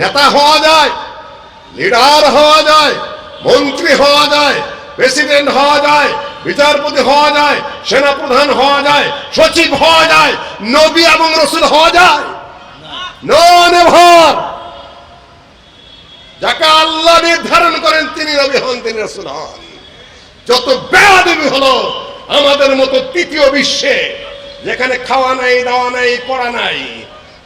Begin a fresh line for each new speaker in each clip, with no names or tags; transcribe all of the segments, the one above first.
নেতা হওয়া যায়, লিডার হওয়া যায়, মন্ত্রী হওয়া যায়, প্রেসিডেন্ট হওয়া যায়, বিচারপতি হওয়া যায়, সেনাপ্রধান হওয়া যায়, সচিব হওয়া যায়, নবী এবং রসুল হওয়া যায়। যাকে আল্লাহ নির্ধারণ করেন, তিনি নবী হন, তিনি রসুল হন। যত বেয়াদবি হলো, আমাদের মতো তৃতীয় বিশ্বে, যেখানে খাওয়া নাই, দাওয়া নাই, পড়া নাই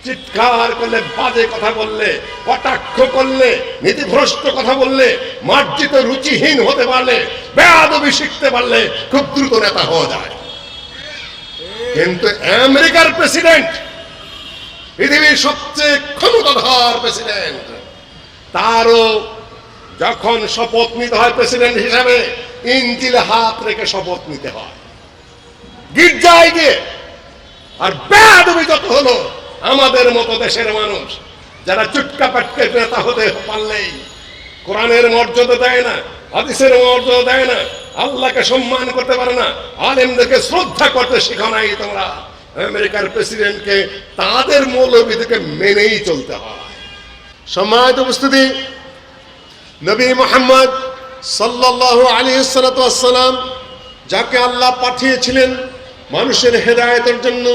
চিৎকার করলে, বাজে কথা বললে, কটাক্ষ করলে নীতিভ্রষ্ট কথা বললে, মার্জিত রুচিহীন হতে পারলে, বেয়াদবি শিখতে পারলে খুব দ্রুত নেতা হওয়া যায়। কিন্তু আমেরিকার প্রেসিডেন্ট, পৃথিবীর সবচেয়ে ক্ষমতাধর প্রেসিডেন্ট, তারও যখন শপথ নিতে হয় প্রেসিডেন্ট হিসাবে, ইঞ্জিলে হাত রেখে শপথ নিতে হয়। গির্জায় গিয়ে, আর বেয়াদবি যত হলো আমাদের মতো দেশের মানুষ, যারা চুটকা পাটকে নেতা হতে পারলেই কোরআনের মর্যাদা দেয় না, হাদিসের মর্যাদা দেয় না, আল্লাহকে সম্মান করতে পারে না, আলেমদেরকে শ্রদ্ধা করতে শেখো নাই তোমরা। আমেরিকার প্রেসিডেন্টকে তাদের মৌলবিদেরকে মেনেই চলতে হয়। সম্মানিত উপস্থিতি, নবী মোহাম্মদ সাল্লাল্লাহু আলী সালাম যাকে আল্লাহ পাঠিয়েছিলেন মানুষের হেদায়েতের জন্য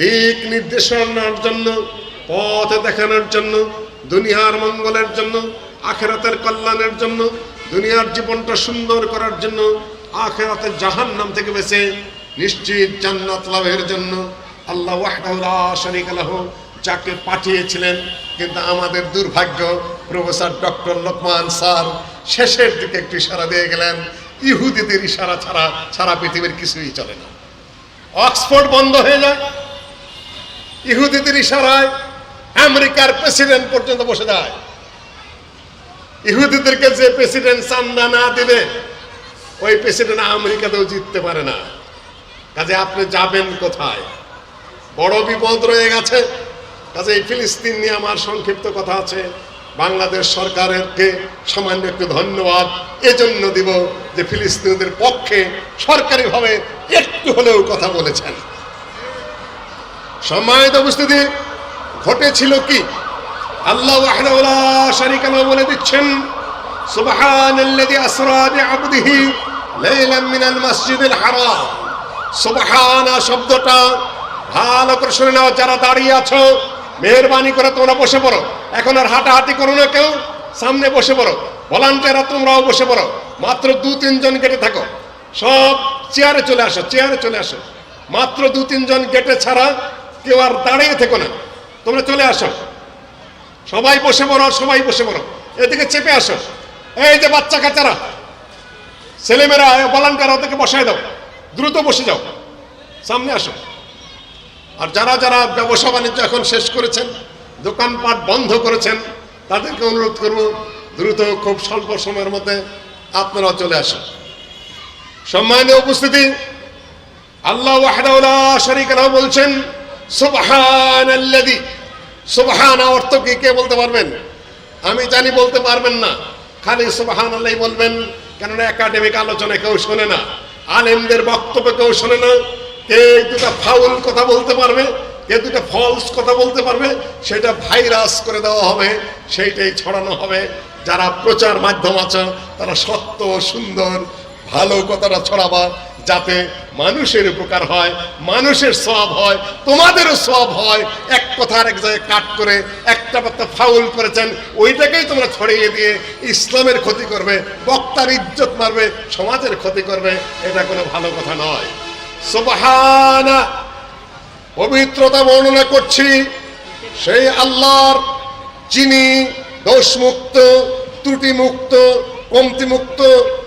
দিক নির্দেশনার জন্য, পথ দেখানোর জন্য, দুনিয়ার মঙ্গলের জন্য, আখেরাতের কল্যাণের জন্য, দুনিয়ার জীবনটা সুন্দর করার জন্য আখেরাতের জাহান্নাম থেকে বেঁচে নিশ্চিত জান্নাত লাভের জন্য আল্লাহ শারীকা যাকে পাঠিয়েছিলেন। কিন্তু আমাদের দুর্ভাগ্য, প্রফেসর ডক্টর লোকমান স্যার শেষের দিকে একটু ইশারা দিয়ে গেলেন, ইহুদিদের ইশারা ছাড়া সারা পৃথিবীর কিছুই চলে না। অক্সফোর্ড বন্ধ হয়ে যায় ইহুদিদের ইশারায় আমেরিকার প্রেসিডেন্ট পর্যন্ত বসে যায়। ইহুদিদেরকে যে প্রেসিডেন্ট চান্দা না দিবে, ওই প্রেসিডেন্ট আমেরিকাতেও জিততে পারে না। কাজে আপনি যাবেন কোথায়? বড় বিপদ রয়ে গেছে। কাজে এই ফিলিস্তিন নিয়ে আমার সংক্ষিপ্ত কথা আছে। বাংলাদেশ সরকারেরকে সামান্য একটু ধন্যবাদ। এজন্য দিব যে ফিলিস্তিনদের পক্ষে সরকারিভাবে একটু হলেও কথা বলেছেন। সম্মানিত উপস্থিতি, ঘটেছিল কি? আল্লাহ বলে দিচ্ছেন শব্দটা ভালো করে যারা দাঁড়িয়ে আছো তোমরা বসে এখন আর হাঁটাহাঁটি করো না কেউ, সামনে বসে বসে মাত্র দু তিনজন গেটে থাকো। সব চেয়ারে চলে আসো, চেয়ারে চলে আসো। মাত্র দু তিনজন গেটে ছাড়া কেউ আর দাঁড়িয়ে থেকো না। তোমরা চলে আসো। সবাই বসে পড়ো, সবাই বসে পড়ো। এদিকে চেপে আসো। এই যে বাচ্চা কাচ্চারা, ছেলেমেয়েরা ভলান্টিয়ার ওদেরকে বসায় দাও। দ্রুত বসে যাও। সামনে আসো। আর যারা যারা ব্যবসা বাণিজ্য এখন শেষ করেছেন, দোকানপাট বন্ধ করেছেন, তাদেরকে অনুরোধ করব, দ্রুত খুব স্বল্প সময়ের মধ্যে আপনারা চলে আসুন। সম্মানীয় উপস্থিতি, আল্লাহ ওয়াহদাউলা শরীক লাহু বলছেন সুবহানাল্লাযী। সুবহান অর্থ কি? কে বলতে পারবেন? আমি জানি বলতে পারবেন না। খালি সুবহানাল্লাহ বলবেন, কেননা একাডেমিক আলোচনা কেউ শোনে না। আলেমদের বক্তব্য কেউ শোনে না। কে দুটা ফাউল কথা বলতে পারবে, কে দুটা ফলস কথা বলতে পারবে, সেটা ভাইরাস করে দেওয়া হবে, সেইটাই ছড়ানো হবে। যারা প্রচার মাধ্যম আছে, তারা সত্য সুন্দর, ভালো কথাটা ছড়াবা। যাতে মানুষের উপকার হয়, মানুষের সব হয়, তোমাদেরও সব হয়। এক কথার এক জায়গায় কাট করে একটা বার্তা ফাউল করেছেন, ওইটাকেই তোমরা ছড়িয়ে দিয়ে ইসলামের ক্ষতি করবে, বক্তার ইজ্জত মারবে, সমাজের ক্ষতি করবে, এটা কোনো ভালো কথা নয়। সুবহানা, পবিত্রতা বর্ণনা করছি, সেই আল্লাহর যিনি দোষমুক্ত, ত্রুটিমুক্ত, কমতিমুক্ত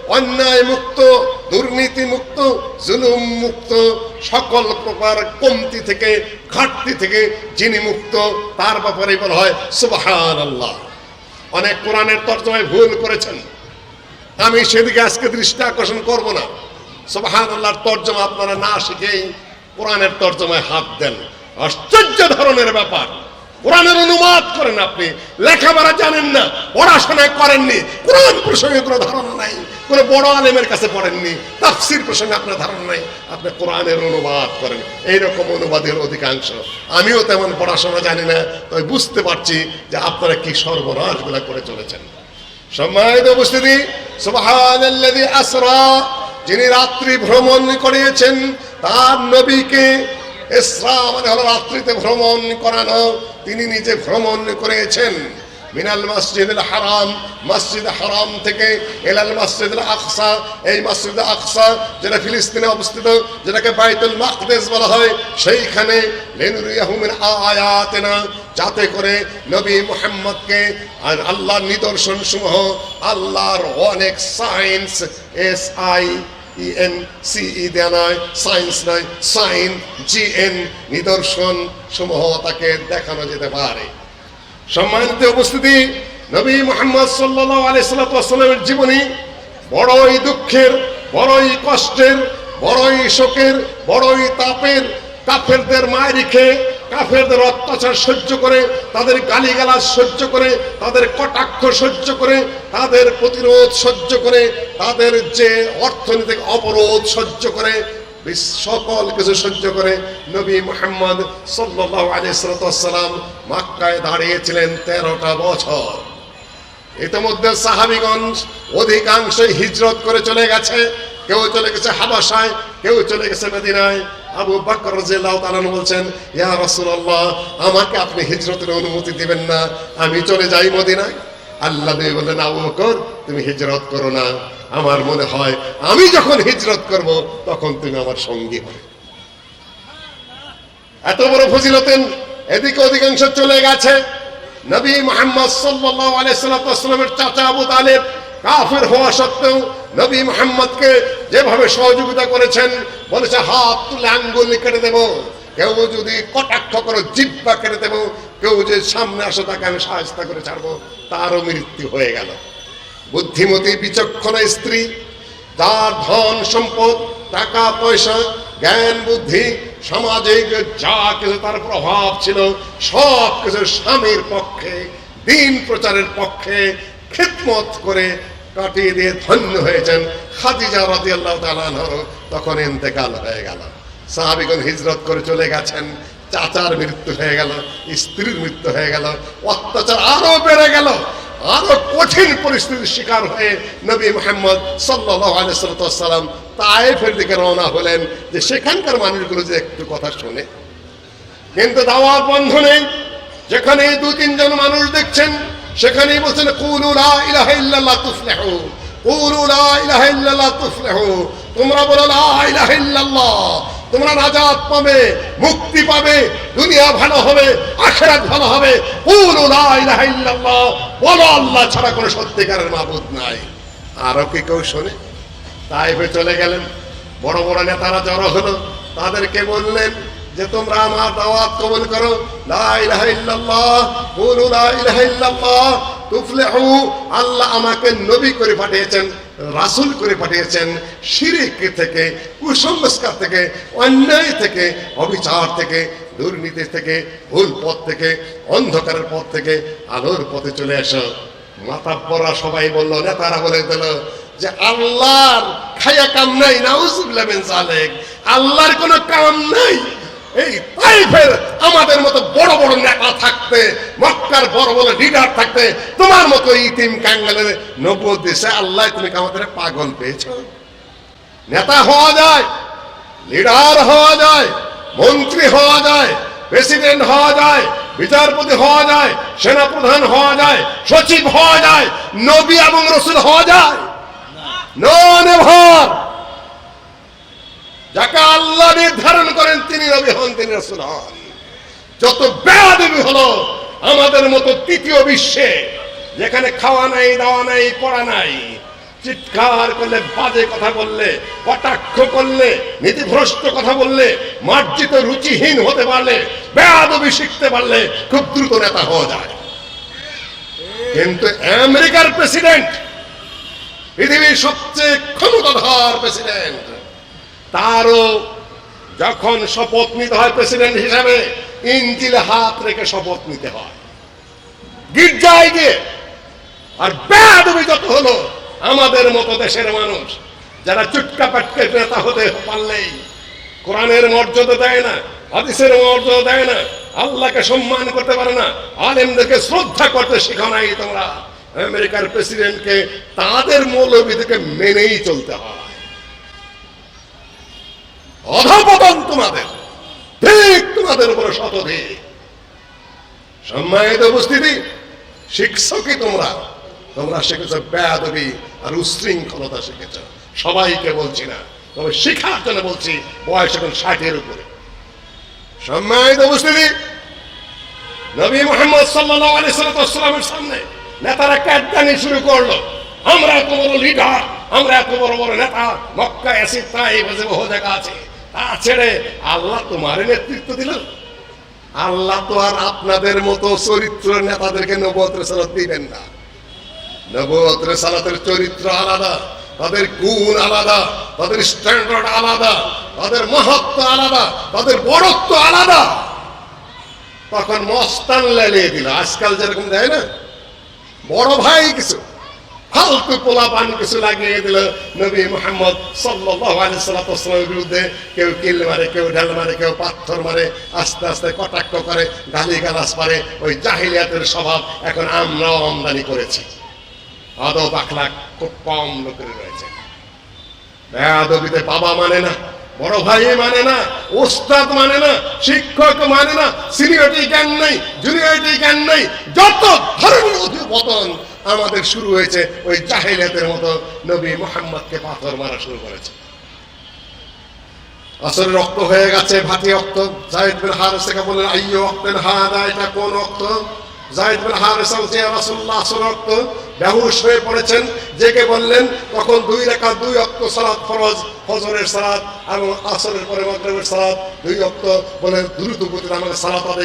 অন্যায় মুক্ত, দুর্নীতি মুক্ত, জুলুম মুক্ত, সকল প্রকার কমতি থেকে, ঘাটতি থেকে যিনি মুক্ত, তার ব্যাপারে বলা হয় সুবহান আল্লাহ অনেক কোরআনের তর্জমায় ভুল করেছেন। আমি সেদিকে আজকে দৃষ্টি আকর্ষণ করব না। সুবহান আল্লাহর তর্জমা আপনারা না শিখেই কোরআনের তর্জমায় হাত দেন। আশ্চর্য ধরনের ব্যাপার। কোরআনের অনুবাদ করেন আপনি। লেখাপড়া জানেন না পড়াশোনা করেননি, কোরআন প্রসঙ্গে কোনো ধারণা নাই, কোনো বড় আলেমের কাছে পড়েননি, তাফসির প্রসঙ্গে আপনার ধারণা নাই, আপনি কোরআনের অনুবাদ করেন। এইরকম অনুবাদের অধিকাংশ। আমিও তেমন পড়াশোনা জানি না তবে বুঝতে পারছি যে আপনারা কি সর্বনাশগুলা করে চলেছেন। সম্মানিত উপস্থিতি, সুবহানাল্লাযী আসরা, যিনি রাত্রি ভ্রমণ করিয়েছেন, তার নবীকে, ইসরা মানে হলো রাত্রিতে ভ্রমণ করানো তিনি নিজে ভ্রমণ করেছেন। মিনাল মসজিদুল হারাম, মসজিদ হারাম থেকে এলাল মসজিদুল আকসা। এই মসজিদ আকসা, যেটা ফিলিস্তিনে অবস্থিত, যেটাকে বাইতুল মাকদেস বলা হয়, সেইখানে আয়াতিনা, যাতে করে নবী মোহাম্মদকে আর আল্লাহর নিদর্শন সমূহ আল্লাহর অনেক সায়েন্স এস আই ইএন সিই দেয়া নয় সায়েন্স নয় সাইন জিএন নিদর্শন সমূহ তাকে দেখানো যেতে পারে। সম্মানিত উপস্থিতি, নবী মোহাম্মদ সাল্লাহ আলাইসাল্লামের জীবনী, বড়ই দুঃখের, বড়ই কষ্টের, বড়ই শোকের, বড়ই তাপের, কাফেরদের মায়ের রেখে কাফেরদের অত্যাচার সহ্য করে, তাদের গালিগালাজ সহ্য করে, তাদের কটাক্ষ সহ্য করে, তাদের প্রতিরোধ সহ্য করে, তাদের যে অর্থনৈতিক অবরোধ সহ্য করে সকল কিছু সহ্য করে নবী মোহাম্মদ সাল্লাম মক্কায় দাঁড়িয়েছিলেন তেরোটা বছর। ইতিমধ্যে সাহাবিগঞ্জ অধিকাংশ হিজরত করে চলে গেছে। কেউ চলে গেছে হাবাসায় কেউ চলে গেছে মদিনায়। আবু বকর রাদিয়াল্লাহু তাআলা বলছেন, ইয়া রাসূলুল্লাহ, আমাকে আপনি হিজরতের অনুমতি দিবেন না। আমি চলে যাই মদিনায়। আল্লাহ নবী বললেন, আবু বকর, তুমি হিজরত করো না। আমার মনে হয় আমি যখন হিজরত করব, তখন তুমি আমার সঙ্গী হবে। এত বড় ফজিলতেন, এদিকে অধিকাংশ চলে গেছে। নবী মোহাম্মদ সাল্লাল্লাহু আলাইহি সাল্লামের চাচা আবু তালেব কাফের হওয়া সত্ত্বেও নবী মোহাম্মদকে যেভাবে সহযোগিতা করেছেন, বলেছে, হাত তুলে আঙ্গুল কেটে দেব। কেউ যদি কটাক্ষ করো জিব্বা কেটে দেব, কেউ যে সামনে আসো তাকে আমি সাহায্য করে ছাড়বো, তারও মৃত্যু হয়ে গেল। বুদ্ধিমতী, বিচক্ষণা স্ত্রী তার ধন, সম্পদ, টাকা, পয়সা, জ্ঞান, বুদ্ধি, সামাজিক যা কিছু তার প্রভাব ছিল, সব কিছু স্বামীর পক্ষে, দিন প্রচারের পক্ষে, খিদমত করে কাটিয়ে দিয়ে ধন্য হয়েছেন খাদিজা রাদিয়াল্লাহু তাআলা তখন ইন্তেকাল হয়ে গেল। সাহাবিগণ হিজরত করে চলে গেছেন। চাচার মৃত্যু হয়ে গেল, স্ত্রীর মৃত্যু হয়ে গেল, অত্যাচার আরও বেড়ে গেল, আরও কঠিন পরিস্থিতির শিকার হয়ে নবী মোহাম্মদ সাল্লাম তায়েফের দিকে রওনা হলেন। যে সেখানকার মানুষগুলো যে একটু কথা শুনে। কিন্তু দাওয়াত বন্ধ নেই। যেখানে দু তিনজন মানুষ দেখছেন সেখানেই বলছেন তোমরা বলো, লা তোমরা নাজাত পাবে, মুক্তি পাবে, দুনিয়া ভালো হবে, আখেরাত ভালো হবে। ইল্লাল্লাহ। বলো, আল্লাহ ছাড়া কোনো সত্যিকারের মাবুদ নাই। আরও কি কেউ শোনে? তাইফে চলে গেলেন। বড় বড় নেতারা জড়ো হলো। তাদেরকে বললেন যে তোমরা আমার দাওয়াত কবুল করো আল্লাহ আমাকে নবী করে পাঠিয়েছেন, রাসূল করে পাঠিয়েছেন, শিরিক থেকে, কুসংস্কার থেকে, অন্যায় থেকে, অবিচার থেকে, দুর্নীতি থেকে, ভুল পথ থেকে, অন্ধকারের পথ থেকে আলোর পথে চলে আসো মাতাব্বরা সবাই বলল, নেতারা বলে দিল যে আল্লাহর খায়া কাম নাই জালিক আল্লাহর কোনো কাম নাই। এই তাইফের আমাদের মতো বড় বড় নেতা থাকতে, মক্কার বড় বড় লিডার থাকতে, তোমার মতো ইতিম কাঙ্গালের নব্বই দেশে আল্লাহ তুমি আমাদের পাগল পেয়েছ। নেতা হওয়া যায় লিডার হওয়া যায়, মন্ত্রী হওয়া যায় প্রেসিডেন্ট হওয়া যায়, বিচারপতি হওয়া যায়, সেনাপ্রধান হওয়া যায়, সচিব হওয়া যায়, নবী এবং রসুল হওয়া যায়। নো নেভার যাকে আল্লাহ নির্ধারণ করেন, তিনি নবী হন, তিনি রসুল হন। যত বেয়াদবি হলো, আমাদের মতো তৃতীয় বিশ্বে, যেখানে খাওয়া নাই, দাওয়া নাই, পড়া নাই, চিৎকার করলে, বাজে কথা বললে, কটাক্ষ করলে, নীতিভ্রষ্ট কথা বললে, মার্জিত রুচিহীন হতে পারলে, বেয়াদবি শিখতে পারলে, খুব দ্রুত নেতা হওয়া যায়। কিন্তু আমেরিকার প্রেসিডেন্ট, পৃথিবীর সবচেয়ে ক্ষমতাধর প্রেসিডেন্ট তারও যখন শপথ নিতে হয় প্রেসিডেন্ট হিসাবে, ইঞ্জিলে হাত রেখে শপথ নিতে হয়। গির্জায় গিয়ে, আর বেয়াদবি যত হলো, আমাদের মতো দেশের মানুষ, যারা চুটকা পাটকে নেতা হতে পারলেই, কোরআনের মর্যাদা দেয় না, হাদিসের মর্যাদা দেয় না, আল্লাহকে সম্মান করতে পারে না, আলেমদেরকে শ্রদ্ধা করতে শেখো নাই তোমরা। আমেরিকার প্রেসিডেন্টকে তাদের মৌলবিদেরকে মেনেই চলতে হয়। অধপতন তোমাদের। ঠিক তোমাদের উপরে শতধিক সম্মানিত উপস্থিতি কি তোমরা। তোমরা শিখেছো বেয়াদবি আর উশৃঙ্খলতা শিখেছ। সবাইকে বলছি না, তবে শিখার জন্য বলছি বয়স এখন ষাটের উপরে। সম্মানিত উপস্থিতি, নবী মোহাম্মদ সাল্লাহ আলি সাল্লামের সামনে নেতারা ক্যাদানি শুরু করল। আমরা এত বড় লিডার আমরা এত বড় বড় নেতা মক্কা অ্যাসিড তাই বাজে বহু জায়গা আছে। ছেড়ে আল্লাহ তোমার নেতৃত্ব দিলেন আল্লাহ তো আর আপনাদের মতো চরিত্র নেতাদেরকে নবত রেসালত দিবেন না। নবত রেসালাতের চরিত্র আলাদা, তাদের গুণ আলাদা, তাদের স্ট্যান্ডার্ড আলাদা, তাদের মহত্ব আলাদা, তাদের বড়ত্ব আলাদা। তখন মস্তান লেলিয়ে দিল। আজকাল যেরকম দেয় না, বড় ভাই কিছু। ফালতু পোলা পান কিছু লাগিয়ে দিল নবী মোহাম্মদ সাল্লাল্লাহু আলাইহি সাল্লামের বিরুদ্ধে। কেউ কিল মারে, কেউ ঢাল মারে, কেউ পাথর মারে, আস্তে আস্তে কটাক্ষ করে গালি গালাস পারে ওই জাহিলিয়াতের স্বভাব এখন আমরাও আমদানি করেছি। আদব আখলাক খুব কম লোকের রয়েছে। বেয়াদবিতে বাবা মানে না। বড় ভাই মানে না, ওস্তাদ মানে না, শিক্ষক মানে না, সিনিয়রিটি জ্ঞান নেই, জুনিয়রিটি জ্ঞান নেই, যত ধরনের অধপতন আমাদের শুরু হয়েছে, ওই জাহেলিয়াতের মতো নবী মোহাম্মদকে পাথর মারা শুরু করেছে। আসলে রক্ত হয়ে গেছে ভাতি রক্ত। জাহিদ বিন হারেসাকে বললেন, আইয়ো রক্তের হাদা, এটা কোন রক্ত? হয়ে পড়েছেন। জেগে বললেন, তখন দুই দুই অক্ত ফরজ, ফজরের এবং আসরের পরে দুই বলে দ্রুত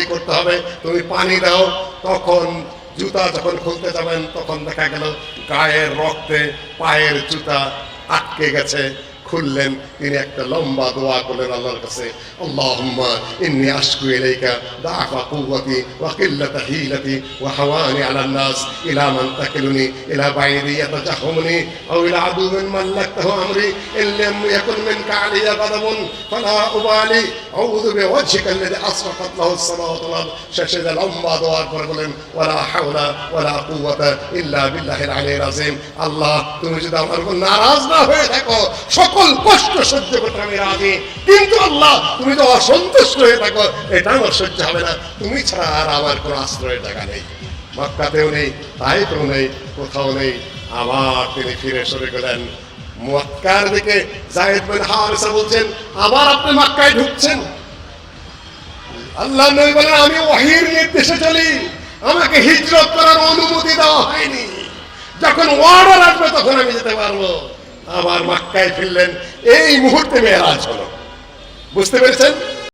করতে হবে। তুমি পানি দাও। তখন জুতা যখন খুলতে যাবেন, তখন দেখা গেল গায়ের রক্তে পায়ের জুতা আটকে গেছে। খুললেন তিনি একটা লম্বা দোয়া করলেন আল্লাহর কাছে আল্লাহুম্মা ইন্নী আশকু ইলাইকা দাআফা কুওয়াতি ওয়া কিল্লাতা হিলাতি ওয়া হাওয়ানি আলা الناس ইলা মান তাকিলুনি ইলা বাইরি ইয়াতাজাহমুনি আও ইলা আদুওয়িন মাল্লাকতাহু আমরি ইল্লাম ইয়াকুন মিনকা আলাইয়া গাদাবুন ফালা উবালি আউযু বিওয়াজহিকা আল্লাযী আসরাফাত লাহু السماوات والارض শেষে যে লম্বা দোয়ার পরে বলেন ওয়ালা হাওলা ওয়ালা কুওয়াতা ইল্লা বিল্লাহিল আলিয়্যিল আযীম আল্লাহ তুমি যদি আমার উপর নারাজ না হয়ে থাকো সকল কষ্ট সহ্য করতে আমি রাজি। কিন্তু আল্লাহ, তুমি তো অসন্তুষ্ট হয়ে থাকো, এটা আমার সহ্য হবে না। তুমি ছাড়া আর আমার কোনো আশ্রয়ের জায়গা নেই। মক্কাতেও নেই তাইতেও নেই, কোথাও নেই। আবার তিনি ফিরে সরে গেলেন। মক্কার দিকে জায়েদ বিন হারিসা বলছেন, আবার আপনি মক্কায় ঢুকছেন? আল্লাহ নবী বলেন, আমি ওয়াহির নির্দেশে চলি। আমাকে হিজরত করার অনুমতি দেওয়া হয়নি। যখন অর্ডার আসবে, তখন আমি যেতে পারব। আবার মাক্কায় ফিরলেন। এই মুহূর্তে মেয়েরাজ হলো। বুঝতে পেরেছেন?